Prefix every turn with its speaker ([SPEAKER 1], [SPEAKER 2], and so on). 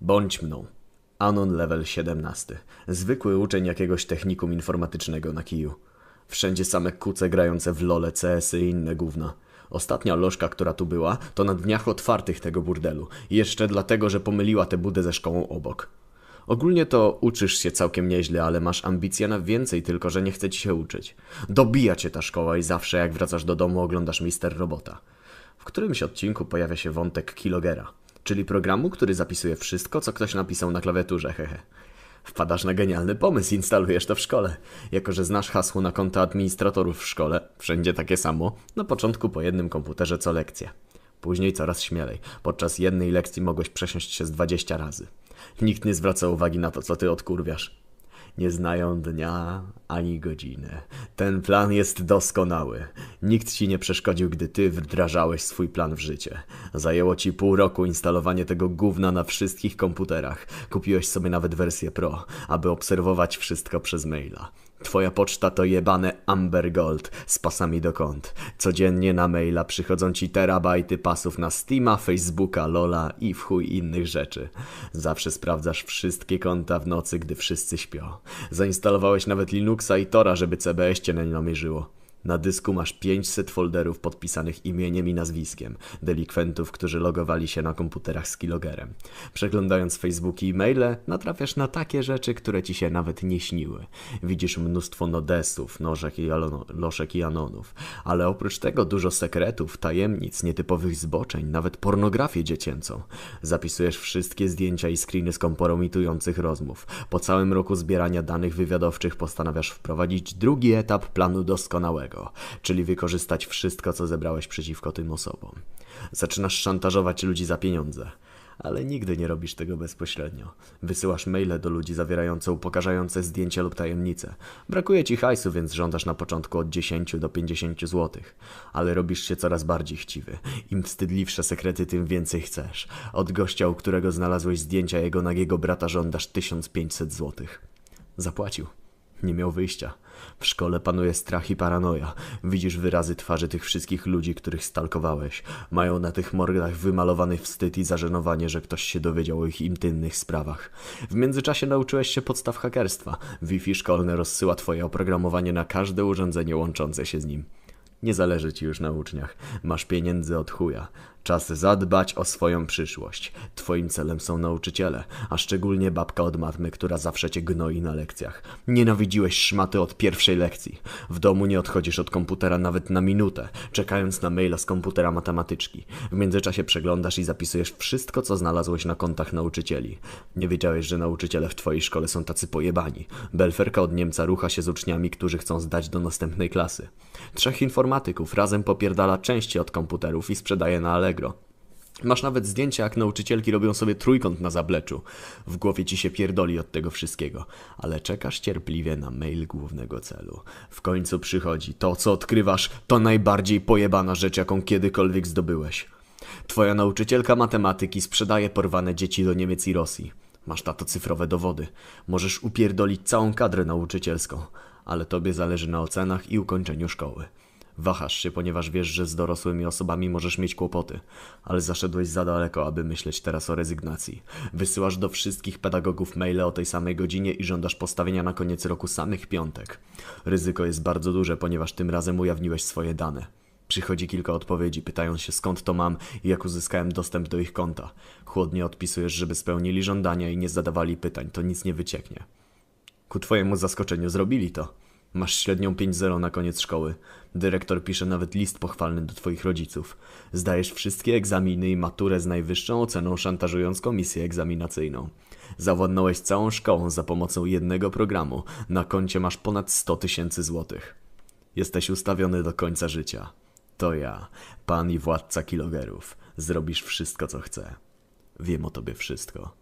[SPEAKER 1] Bądź mną. Anon level 17. Zwykły uczeń jakiegoś technikum informatycznego na kiju. Wszędzie same kuce grające w lole, CS-y i inne gówna. Ostatnia lożka, która tu była, to na dniach otwartych tego burdelu. Jeszcze dlatego, że pomyliła tę budę ze szkołą obok. Ogólnie to uczysz się całkiem nieźle, ale masz ambicje na więcej, tylko że nie chce ci się uczyć. Dobija cię ta szkoła i zawsze jak wracasz do domu oglądasz Mister Robota. W którymś odcinku pojawia się wątek Kilogera, czyli programu, który zapisuje wszystko, co ktoś napisał na klawiaturze, hehe. Wpadasz na genialny pomysł, instalujesz to w szkole. Jako, że znasz hasło na konta administratorów w szkole, wszędzie takie samo, na początku po jednym komputerze co lekcję. Później coraz śmielej. Podczas jednej lekcji mogłeś przesiąść się z 20 razy. Nikt nie zwraca uwagi na to, co ty odkurwiasz. Nie znają dnia ani godziny. Ten plan jest doskonały. Nikt ci nie przeszkodził, gdy ty wdrażałeś swój plan w życie. Zajęło ci pół roku instalowanie tego gówna na wszystkich komputerach. Kupiłeś sobie nawet wersję Pro, aby obserwować wszystko przez maila. Twoja poczta to jebane Amber Gold z pasami do kont. Codziennie na maila przychodzą ci terabajty pasów na Steama, Facebooka, Lola i w chuj innych rzeczy. Zawsze sprawdzasz wszystkie konta w nocy, gdy wszyscy śpią. Zainstalowałeś nawet Linuxa i Tora, żeby CBS cię nie namierzyło. Na dysku masz 500 folderów podpisanych imieniem i nazwiskiem delikwentów, którzy logowali się na komputerach z kilogerem. Przeglądając Facebooki i maile, natrafiasz na takie rzeczy, które ci się nawet nie śniły. Widzisz mnóstwo nodesów, nożek i loszek i anonów, ale oprócz tego dużo sekretów, tajemnic, nietypowych zboczeń, nawet pornografię dziecięcą. Zapisujesz wszystkie zdjęcia i screeny z kompromitujących rozmów. Po całym roku zbierania danych wywiadowczych postanawiasz wprowadzić drugi etap planu doskonałego czyli wykorzystać wszystko, co zebrałeś przeciwko tym osobom. Zaczynasz szantażować ludzi za pieniądze. Ale nigdy nie robisz tego bezpośrednio. Wysyłasz maile do ludzi zawierające upokarzające zdjęcia lub tajemnice. Brakuje ci hajsu, więc żądasz na początku od 10 do 50 zł. Ale robisz się coraz bardziej chciwy. Im wstydliwsze sekrety, tym więcej chcesz. Od gościa, u którego znalazłeś zdjęcia jego nagiego brata, żądasz 1500 zł. Zapłacił. Nie miał wyjścia. W szkole panuje strach i paranoja. Widzisz wyrazy twarzy tych wszystkich ludzi, których stalkowałeś. Mają na tych mordach wymalowany wstyd i zażenowanie, że ktoś się dowiedział o ich intymnych sprawach. W międzyczasie nauczyłeś się podstaw hakerstwa. Wi-Fi szkolne rozsyła twoje oprogramowanie na każde urządzenie łączące się z nim. Nie zależy ci już na uczniach. Masz pieniędzy od chuja. Czas zadbać o swoją przyszłość. Twoim celem są nauczyciele, a szczególnie babka od matmy, która zawsze cię gnoi na lekcjach. Nienawidziłeś szmaty od pierwszej lekcji. W domu nie odchodzisz od komputera nawet na minutę, czekając na maila z komputera matematyczki. W międzyczasie przeglądasz i zapisujesz wszystko, co znalazłeś na kontach nauczycieli. Nie wiedziałeś, że nauczyciele w twojej szkole są tacy pojebani. Belferka od Niemca rucha się z uczniami, którzy chcą zdać do następnej klasy. Trzech informatyków razem popierdala części od komputerów i sprzedaje na Allegro. Masz nawet zdjęcia, jak nauczycielki robią sobie trójkąt na zableczu. W głowie ci się pierdoli od tego wszystkiego, ale czekasz cierpliwie na mail głównego celu. W końcu przychodzi. To, co odkrywasz, to najbardziej pojebana rzecz, jaką kiedykolwiek zdobyłeś. Twoja nauczycielka matematyki sprzedaje porwane dzieci do Niemiec i Rosji. Masz tato cyfrowe dowody. Możesz upierdolić całą kadrę nauczycielską, ale tobie zależy na ocenach i ukończeniu szkoły. Wahasz się, ponieważ wiesz, że z dorosłymi osobami możesz mieć kłopoty, ale zaszedłeś za daleko, aby myśleć teraz o rezygnacji. Wysyłasz do wszystkich pedagogów maile o tej samej godzinie i żądasz postawienia na koniec roku samych piątek. Ryzyko jest bardzo duże, ponieważ tym razem ujawniłeś swoje dane. Przychodzi kilka odpowiedzi, pytając się skąd to mam i jak uzyskałem dostęp do ich konta. Chłodnie odpisujesz, żeby spełnili żądania i nie zadawali pytań, to nic nie wycieknie. Ku twojemu zaskoczeniu zrobili to. Masz średnią 5-0 na koniec szkoły. Dyrektor pisze nawet list pochwalny do twoich rodziców. Zdajesz wszystkie egzaminy i maturę z najwyższą oceną, szantażując komisję egzaminacyjną. Zawładnąłeś całą szkołą za pomocą jednego programu. Na koncie masz ponad 100 tysięcy złotych. Jesteś ustawiony do końca życia. To ja, pan i władca kilogerów. Zrobisz wszystko, co chcę. Wiem o tobie wszystko.